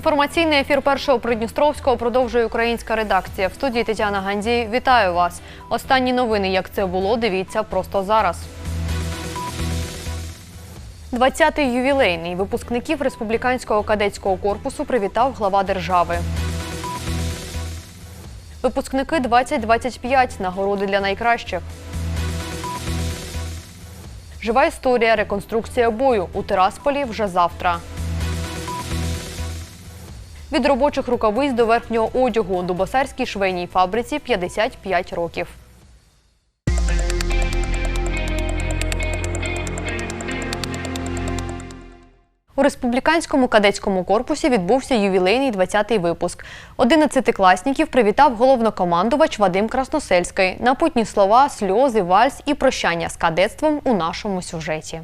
Інформаційний ефір першого Придністровського продовжує українська редакція. В студії Тетяна Гандзій. Вітаю вас. Останні новини, як це було, дивіться просто зараз. 20-й ювілейний випускників республіканського кадетського корпусу привітав глава держави. Випускники 2025 нагороди для найкращих. Жива історія реконструкція бою у Тирасполі вже завтра. Від робочих рукавиць до верхнього одягу у Дубосарській швейній фабриці 55 років. У республіканському кадетському корпусі відбувся ювілейний 20-й випуск. Одинадцятикласників привітав головнокомандувач Вадим Красносельський. Напутні слова, сльози, вальс і прощання з кадетством у нашому сюжеті.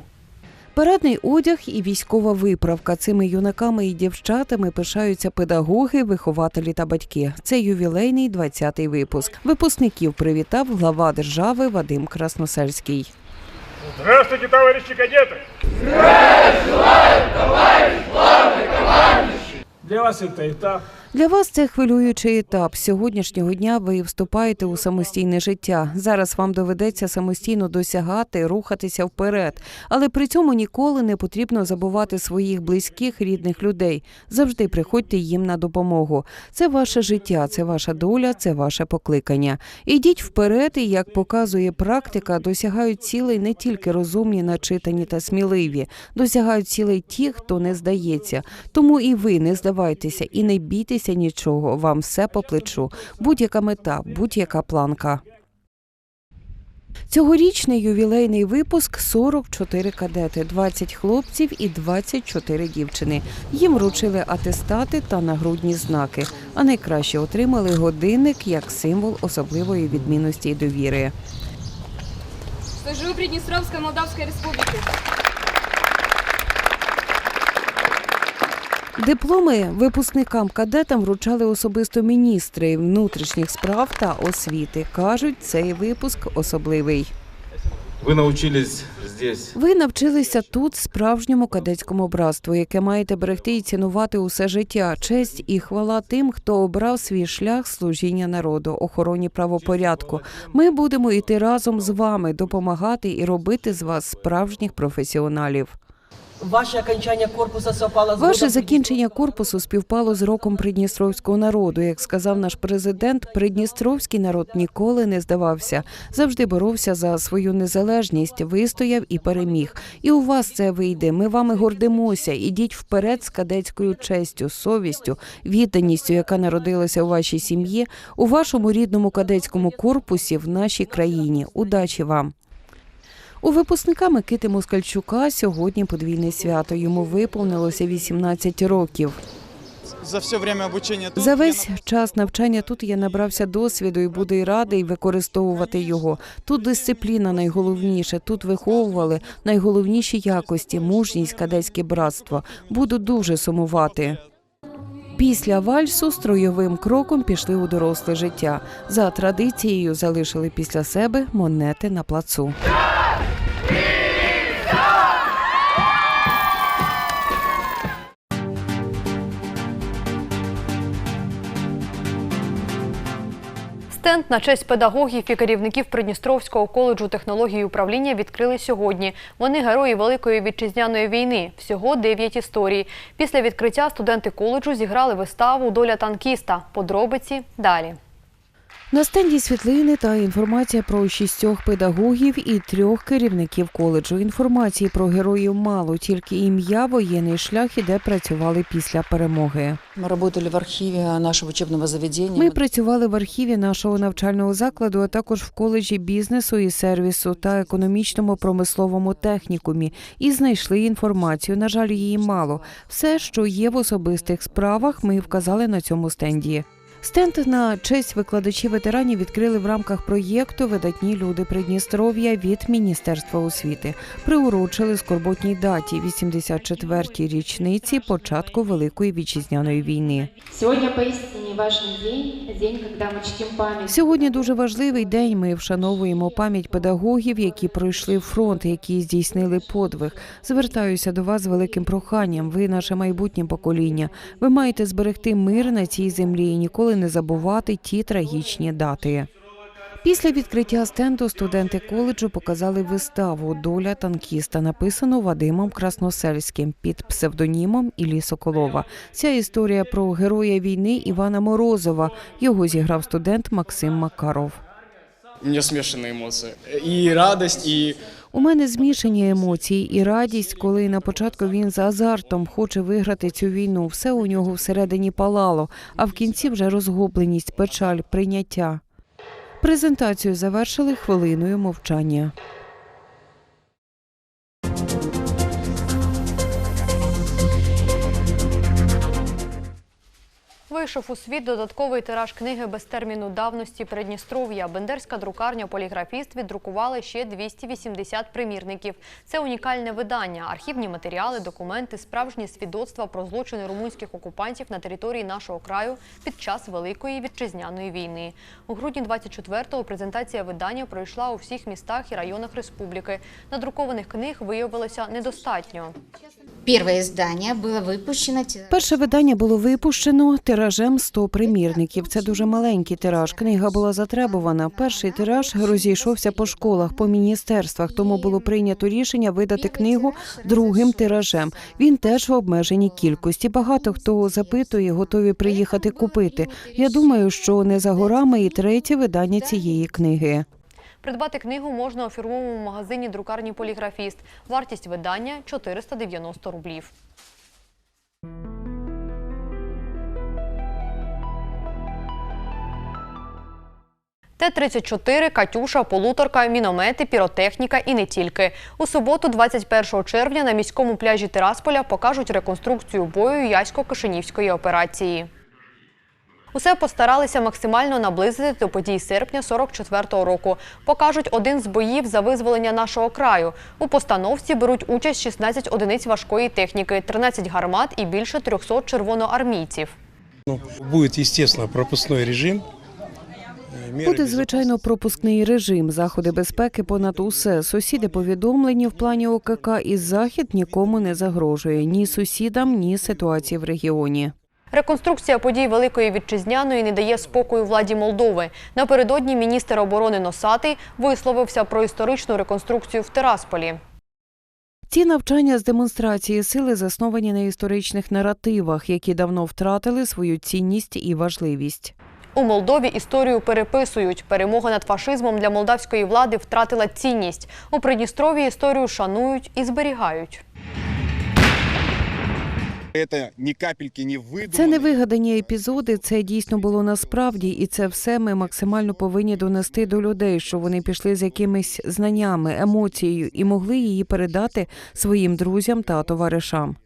Парадний одяг і військова виправка. Цими юнаками і дівчатами пишаються педагоги, вихователі та батьки. Це ювілейний 20-й випуск. Випускників привітав глава держави Вадим Красносельський. Здравствуйте, товарищи кадеты! Для вас это этап. для вас це хвилюючий етап. Сьогоднішнього дня ви вступаєте у самостійне життя. Зараз вам доведеться самостійно досягати, рухатися вперед. Але при цьому ніколи не потрібно забувати своїх близьких, рідних людей. Завжди приходьте їм на допомогу. Це ваше життя, це ваша доля, це ваше покликання. Ідіть вперед, і як показує практика, досягають цілей не тільки розумні, начитані та сміливі, досягають цілей ті, хто не здається. Тому і ви не здавайтеся і не бійтеся нічого. Вам все по плечу. Будь-яка мета, будь-яка планка. Цьогорічний ювілейний випуск 44 кадети, 20 хлопців і 24 дівчини. Їм вручили атестати та нагрудні знаки. А найкраще отримали годинник як символ особливої відмінності і довіри. Служу Приднестровской Молдавской Республики. Дипломи випускникам кадетам вручали особисто міністри внутрішніх справ та освіти. кажуть, цей випуск особливий. Вы научились здесь Ви навчилися тут справжньому кадетському братству, яке маєте берегти і цінувати усе життя. Честь і хвала тим, хто обрав свій шлях служіння народу, охороні правопорядку. Ми будемо йти разом з вами, допомагати і робити з вас справжніх професіоналів. Ваше окончання корпуса совпало з Ваше закінчення корпусу співпало з роком придністровського народу. Як сказав наш президент, придністровський народ ніколи не здавався, завжди боровся за свою незалежність, вистояв і переміг. І у вас це вийде. Ми вами гордимося. Ідіть вперед з кадетською честю, совістю, відданістю, яка народилася у вашій сім'ї, у вашому рідному кадетському корпусі в нашій країні. Удачі вам! У випускника Микити Москальчука сьогодні подвійне свято. Йому виповнилося 18 років. За все время обучения тут За весь час навчання тут я набрався досвіду і буду й радий використовувати його. Тут дисципліна найголовніше. Тут виховували найголовніші якості, мужність, кадетське братство. Буду дуже сумувати. Після вальсу строєвим кроком пішли у доросле життя. За традицією залишили після себе монети на плацу. Стенд на честь педагогів і керівників Придністровського коледжу технології управління відкрили сьогодні. Вони герої Великої вітчизняної війни. Всього дев'ять історій. Після відкриття студенти коледжу зіграли виставу Доля танкіста. Подробиці далі. На стенді світлини та інформація про шістьох педагогів і трьох керівників коледжу. Інформації про героїв мало, тільки ім'я, воєнний шлях і де працювали після перемоги. Мы работали в архиве нашего учебного заведения. Ми працювали в архіві нашого навчального закладу, а також в коледжі бізнесу і сервісу та економічному промисловому технікумі і знайшли інформацію. На жаль, її мало. Все, що є в особистих справах, ми вказали на цьому стенді. Стенд на честь викладачів ветеранів відкрили в рамках проєкту Видатні люди Придністров'я від Міністерства освіти. Приурочили скорботній даті 84-й річниці початку Великої вітчизняної війни. Сегодня поистине важный день, день, когда мы чтим память Сьогодні дуже важливий день. Ми вшановуємо пам'ять педагогів, які пройшли фронт, які здійснили подвиг. Звертаюся до вас з великим проханням. Ви наше майбутнє покоління. Ви маєте зберегти мир на цій землі і ніколи не забувати ті трагічні дати. Після відкриття стенду студенти коледжу показали виставу Доля танкіста, написану Вадимом Красносельським під псевдонімом Іллі Соколова. Ця історія про героя війни Івана Морозова. Його зіграв студент Максим Макаров. У мене смешанные емоції. І радість, і У мене змішані емоції і радість, коли на початку він з азартом хоче виграти цю війну. Все у нього всередині палало, а в кінці вже розгубленість, печаль, прийняття. Презентацію завершили хвилиною мовчання. Вийшов у світ додатковий тираж книги без терміну давності Придністров'я. Бендерська друкарня Поліграфіст віддрукували ще 280 примірників. Це унікальне видання, архівні матеріали, документи, справжні свідоцтва про злочини румунських окупантів на території нашого краю під час Великої вітчизняної війни. У грудні 24-го презентація видання пройшла у всіх містах і районах республіки. Надрукованих книг виявилося недостатньо. Первое издание было выпущено те- Перше видання було випущено тиражем 100 примірників. Це дуже маленький тираж. Книга була затребувана. Перший тираж розійшовся по школах, по міністерствах. Тому було прийнято рішення видати книгу другим тиражем. Він теж в обмеженій кількості. Багато хто запитує, готові приїхати купити. Я думаю, що не за горами і третє видання цієї книги. Придбати книгу можна у фірмовому магазині друкарні Поліграфіст. Вартість видання 490 рублів. Т-34, Катюша, полуторка, міномети, піротехніка і не тільки. У суботу, 21 червня, на міському пляжі Тирасполя покажуть реконструкцію бою Ясько-Кишинівської операції. Усе постаралися максимально наблизити до подій серпня 44-го року. Покажуть один з боїв за визволення нашого краю. У постановці беруть участь 16 одиниць важкої техніки, 13 гармат і більше 300 червоноармійців. Ну, будет, естественно, пропускной режим. Э, Буде звичайно пропускний режим, заходи безпеки понад усе. Сусіди повідомлені в плані ОКК, і захід нікому не загрожує ні сусідам, ні ситуації в регіоні. Реконструкція подій Великої Вітчизняної не дає спокою владі Молдови. Напередодні міністр оборони Носатий висловився про історичну реконструкцію в Тирасполі. Ці навчання з демонстрації сили засновані на історичних наративах, які давно втратили свою цінність і важливість. У Молдові історію переписують. Перемога над фашизмом для молдавської влади втратила цінність. У Придністрові історію шанують і зберігають. Це не вигадані епізоди, це дійсно було насправді, і це все ми максимально повинні донести до людей, що вони пішли з якимись знаннями, емоцією і могли її передати своїм друзям та товаришам.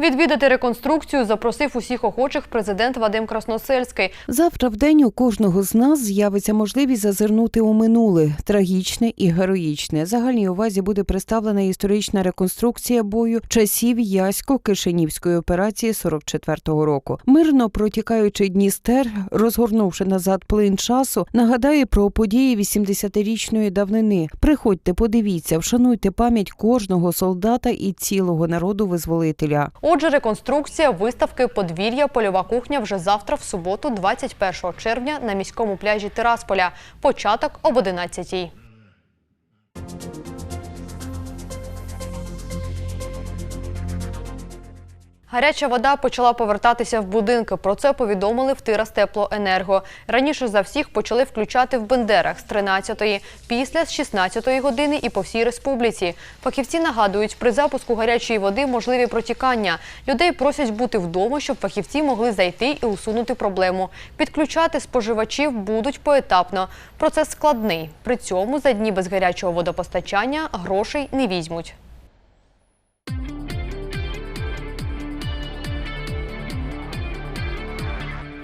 Відвідати реконструкцію запросив усіх охочих президент Вадим Красносельський. Завтра в день у кожного з нас з'явиться можливість зазирнути у минуле трагічне і героїчне. Загальній увазі буде представлена історична реконструкція бою часів Ясько-Кишинівської операції 44-го року. Мирно протікаючи Дністер, розгорнувши назад плин часу, нагадає про події 80-річної давнини. Приходьте, подивіться, вшануйте пам'ять кожного солдата і цілого народу визволителя. Отже, реконструкція виставки Подвір'я польова кухня вже завтра, в суботу, 21 червня, на міському пляжі Тирасполя. Початок об 11-й. Гаряча вода почала повертатися в будинки. Про це повідомили в Тирас Теплоенерго. Раніше за всіх почали включати в Бендерах з 13-ї, після з 16-ї години і по всій республіці. Фахівці нагадують, при запуску гарячої води можливі протікання. Людей просять бути вдома, щоб фахівці могли зайти і усунути проблему. Підключати споживачів будуть поетапно. Процес складний. При цьому за дні без гарячого водопостачання грошей не візьмуть.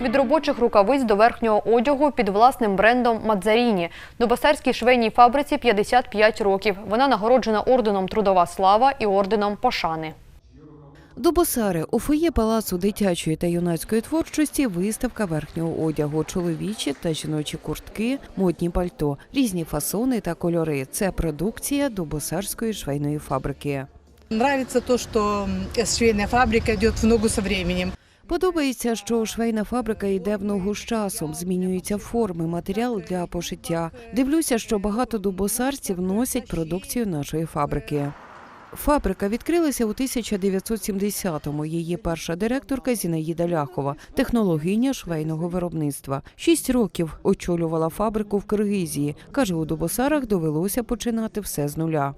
Від робочих рукавиць до верхнього одягу під власним брендом Мадзаріні. Дубасарській швейній фабриці 55 років. Вона нагороджена орденом Трудова слава і орденом Пошани. Дубосари у фоє палацу дитячої та юнацької творчості виставка верхнього одягу, чоловічі та жіночі куртки, модні пальто, різні фасони та кольори. Це продукція Дубосарської швейної фабрики. Нравится то, что м, швейная фабрика идет в ногу со временем. Подобається, що швейна фабрика йде в ногу з часом, змінюються форми, матеріал для пошиття. Дивлюся, що багато дубосарців носять продукцію нашої фабрики. Фабрика відкрилася у 1970-му. Її перша директорка Зінаїда Ляхова, технологиня швейного виробництва. Шість років очолювала фабрику в Киргизії. Каже, у Дубосарах довелося починати все з нуля.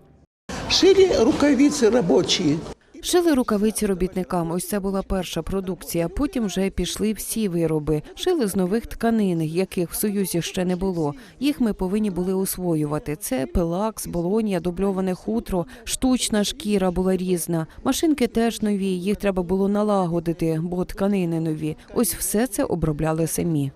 Шили рукавицы рабочие. Шили рукавиці робітникам. Ось це була перша продукція. Потім вже пішли всі вироби. Шили з нових тканин, яких в союзі ще не було. Їх ми повинні були освоювати. Це пелакс, болонія, дубльоване хутро, штучна шкіра була різна. Машинки теж нові. Їх треба було налагодити, бо тканини нові. Ось все це обробляли самі.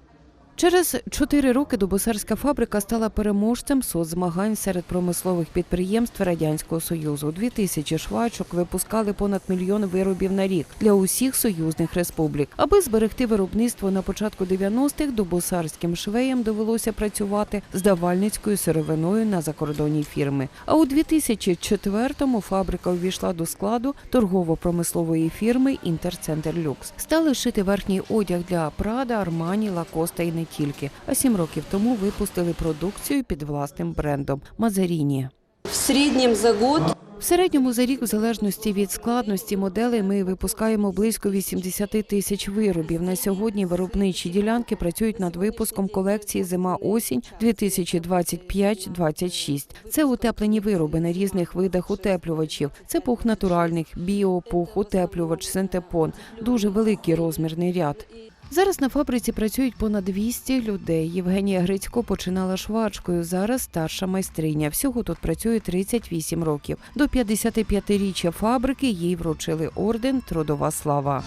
Через чотири роки Дубосарська фабрика стала переможцем соцзмагань серед промислових підприємств Радянського Союзу. Дві тисячі швачок випускали понад мільйон виробів на рік для усіх союзних республік. Аби зберегти виробництво на початку 90-х, дубосарським швеям довелося працювати з давальницькою сировиною на закордонні фірми. А у 2004-му фабрика увійшла до складу торгово-промислової фірми Інтерцентр Люкс. Стали шити верхній одяг для Прада, Армані, Лакоста і не тільки. А сім років тому випустили продукцію під власним брендом Мазаріні. В среднем за год В середньому за рік, в залежності від складності моделей, ми випускаємо близько 80 тисяч виробів. На сьогодні виробничі ділянки працюють над випуском колекції зима-осінь 2025-26. Це утеплені вироби на різних видах утеплювачів. Це пух натуральних, біопух, утеплювач, синтепон. Дуже великий розмірний ряд. Зараз на фабриці працюють понад 200 людей. Євгенія Грицько починала швачкою. Зараз старша майстриня. Всього тут працює 38 років. До 55-річчя фабрики їй вручили орден Трудова слава.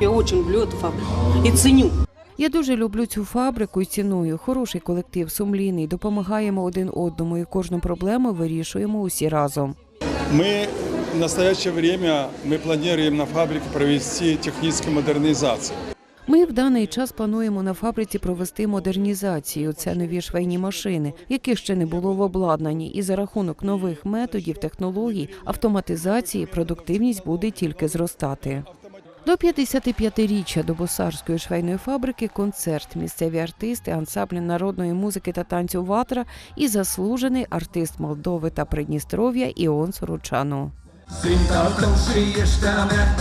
я очень люблю эту фабрику и ценю. Я дуже люблю цю фабрику і ціную. Хороший колектив, сумлінний. Допомагаємо один одному і кожну проблему вирішуємо усі разом. Мы в настоящее время мы планируем на фабрике провести техническую модернизацию. Ми в даний час плануємо на фабриці провести модернізацію. Це нові швейні машини, яких ще не було в обладнанні. І за рахунок нових методів, технологій, автоматизації продуктивність буде тільки зростати. До 55-річчя Добосарської швейної фабрики концерт, місцеві артисти, ансамблі народної музики та танцю Ватра і заслужений артист Молдови та Придністров'я Іон Сорочану. Sunt autoșiești a mea.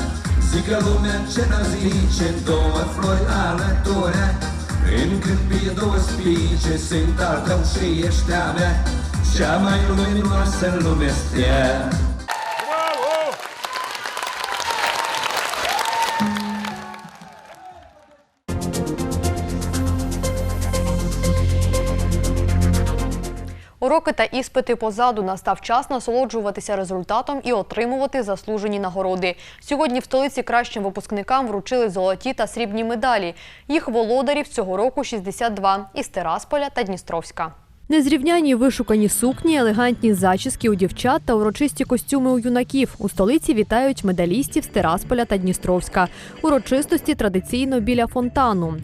Zică lumea ce n-a zice Două flori alături. În câmpie două spice Sunt autoșiești a mea. Cea mai luminoasă în lume stea Уроки та іспити позаду настав час насолоджуватися результатом і отримувати заслужені нагороди. Сьогодні в столиці кращим випускникам вручили золоті та срібні медалі. Їх володарів цього року 62 із Терасполя та Дністровська. Незрівняні вишукані сукні, елегантні зачіски у дівчат та урочисті костюми у юнаків. У столиці вітають медалістів з Терасполя та Дністровська. Урочистості традиційно біля фонтану.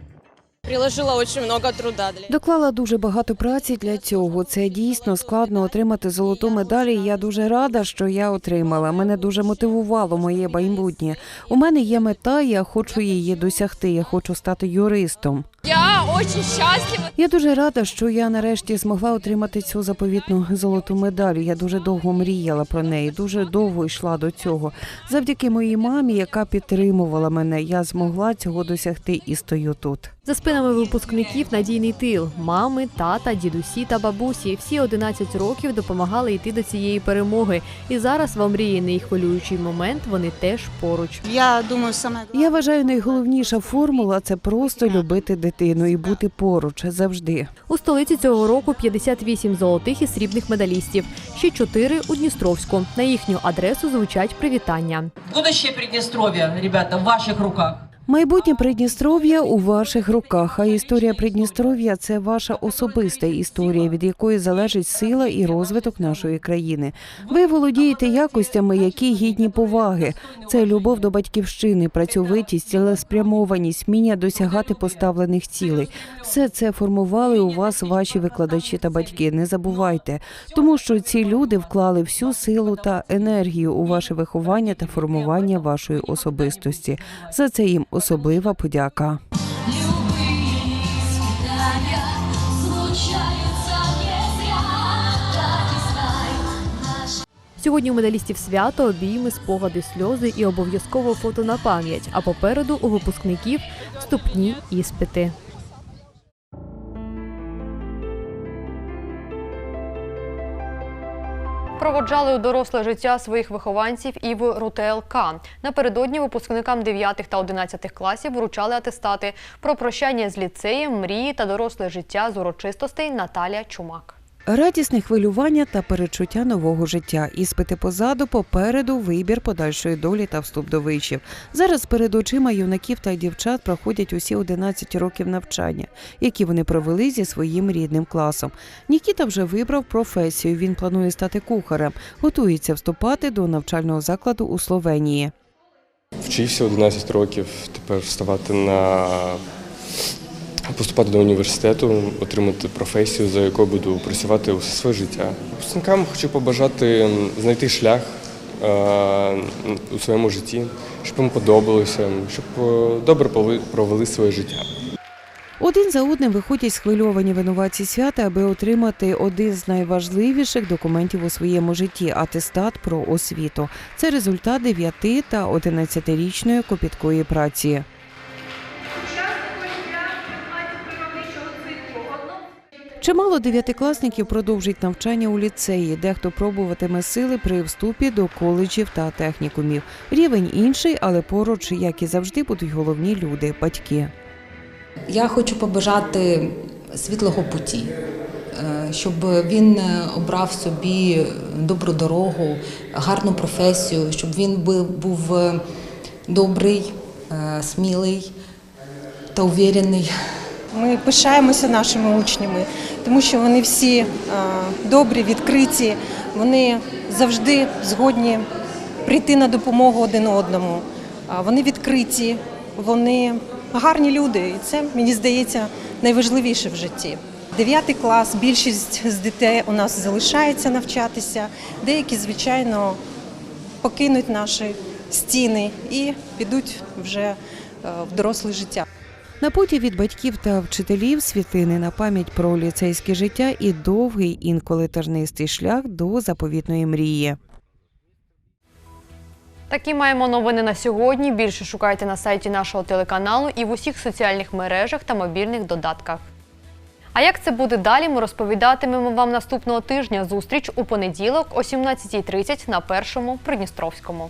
Приложила очень много труда Доклала дуже багато праці для цього. Це дійсно складно отримати золоту медаль. і Я дуже рада, що я отримала. Мене дуже мотивувало моє майбутнє. У мене є мета, я хочу її досягти. Я хочу стати юристом. Я очень счастлива. Я дуже рада, що я нарешті змогла отримати цю заповітну золоту медаль. Я дуже довго мріяла про неї, дуже довго йшла до цього. Завдяки моїй мамі, яка підтримувала мене, я змогла цього досягти і стою тут. За спинами випускників надійний тил. Мами, тата, дідусі та бабусі. Всі 11 років допомагали йти до цієї перемоги. І зараз в омріяний хвилюючий момент вони теж поруч. Я думаю, саме Я вважаю, найголовніша формула це просто любити дитину і бути поруч завжди. У столиці цього року 58 золотих і срібних медалістів, ще 4 у Дністровську. На їхню адресу звучать привітання. Будущее Приднестровья, ребята, в ваших руках. Майбутнє Придністров'я у ваших руках. А історія Придністров'я це ваша особиста історія, від якої залежить сила і розвиток нашої країни. Ви володієте якостями, які гідні поваги. Це любов до батьківщини, працьовитість, цілеспрямованість, вміння досягати поставлених цілей. Все це формували у вас ваші викладачі та батьки. Не забувайте, тому що ці люди вклали всю силу та енергію у ваше виховання та формування вашої особистості. За це їм особлива подяка. Сьогодні у медалістів свято, обійми, спогади, сльози і обов'язково фото на пам'ять. А попереду у випускників вступні іспити. Проводжали у доросле життя своїх вихованців і в РУТЛК. Напередодні випускникам 9 та 11 класів вручали атестати про прощання з ліцеєм, мрії та доросле життя з урочистостей Наталя Чумак. Радісне хвилювання та перечуття нового життя. Іспити позаду, попереду вибір подальшої долі та вступ до вишів. Зараз перед очима юнаків та дівчат проходять усі 11 років навчання, які вони провели зі своїм рідним класом. Нікіта вже вибрав професію. Він планує стати кухарем, готується вступати до навчального закладу у Словенії. Вчився 11 років, тепер вставати на поступати до університету, отримати професію, за якою буду працювати усе своє життя. Випускникам хочу побажати знайти шлях е, у своєму житті, щоб їм подобалося, щоб е, добре провели своє життя. Один за одним виходять схвильовані винуватці свята, аби отримати один з найважливіших документів у своєму житті атестат про освіту. Це результат 9 та 11-річної копіткої праці. Чимало дев'ятикласників продовжить навчання у ліцеї. Дехто пробуватиме сили при вступі до коледжів та технікумів. Рівень інший, але поруч, як і завжди, будуть головні люди батьки. Я хочу побажати світлого путі, е, щоб він е, обрав собі добру дорогу, гарну професію, щоб він був- е, добрий, смілий та увірений. Ми пишаємося нашими учнями, тому що вони всі е, добрі, відкриті, вони завжди згодні прийти на допомогу один одному. Вони відкриті, вони гарні люди, і це мені здається найважливіше в житті. Дев'ятий клас, більшість з дітей у нас залишається навчатися, деякі, звичайно, покинуть наші стіни і підуть вже е, в доросле життя. На путі від батьків та вчителів світлини на пам'ять про ліцейське життя і довгий, інколи тернистий шлях до заповітної мрії. Такі маємо новини на сьогодні. Більше шукайте на сайті нашого телеканалу і в усіх соціальних мережах та мобільних додатках. А як це буде далі, ми розповідатимемо вам наступного тижня. Зустріч у понеділок о 17.30 на першому Придністровському.